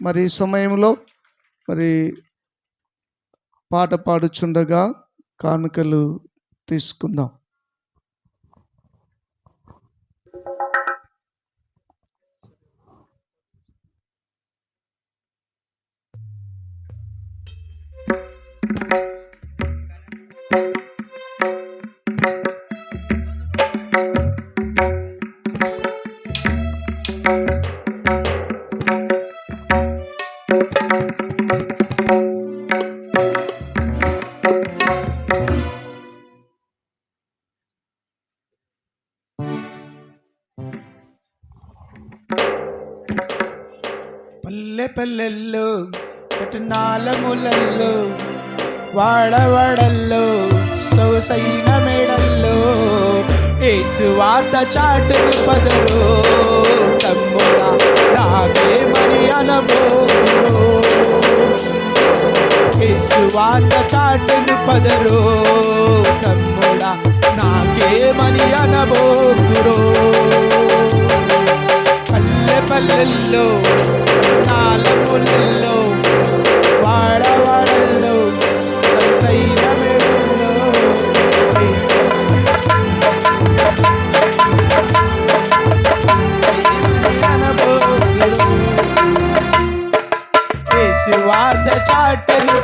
మరి ఈ సమయంలో మరి పాట పాడుచుండగా కానుకలు తీసుకుందాం. పల్లె పల్లెల్లో పట్టణాల ములల్లో వాడవాడల్లో సొగసైన మేడల్లో ఏసు వార్త చాటును పదరో తమ్ముడా నాకే మరి అనబోరు ఏసు వార్త చాటును పదరు తమ్ముడా నాకే మరి పల్లె వార్త చాటలు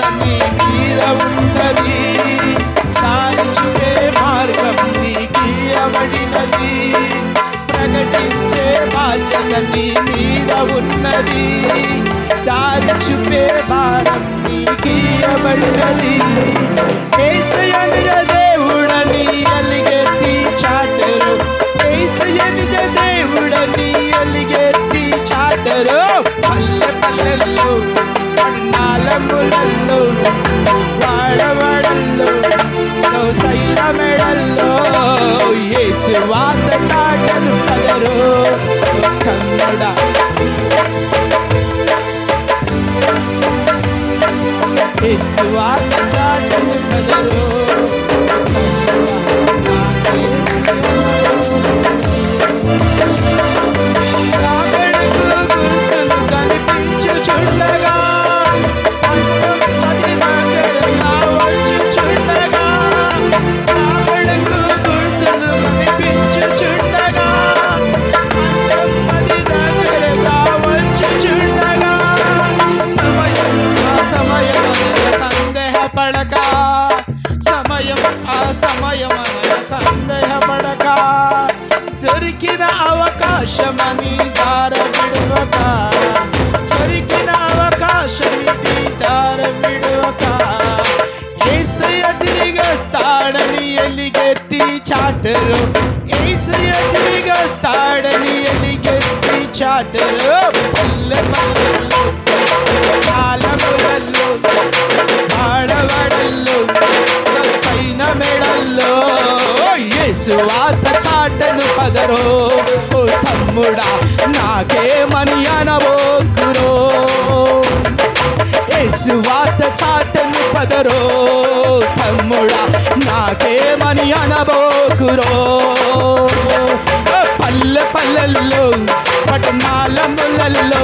నీ మీద ఉన్నది దారి చూపే మార్గం నీకీయబడినది. ప్రకటించే బాధ్యత నీ మీద ఉన్నది. దారి చూపే భారం నీకీయబడినది. ఏసయనిజ దేవుడని అలిగెత్తి చాటరు. ఏసయనిజ దేవుడని అలిగెత్తి చాటరు. పల్లె పల్లెల్లో పన్నాలములలో వాడవాడల్లో సైన మెడల్లో యేసు వాత చాటను పదరు కన్నడ. యేసు వాత పదరు సమయం సందేహపడక దొరికిన అవకాశమని దార విడవక దొరికిన అవకాశం ఇది దార విడవక ఏసయ తిరిగొస్తాడని ఎలిగెత్తి చాటరు ఏసయ తిరిగొస్తాడని ఎలిగెత్తి చాటరు పల్లె పల్లెల్లో యేసు చాటను పదరో. ఓ తమ్ముడా నాకేమని అనబోకురో యేసు చాటను పదరో. తమ్ముడా నాకేమని అనబోకురో పల్లె పల్లెల్లో పట్టణాల ముళ్ళల్లో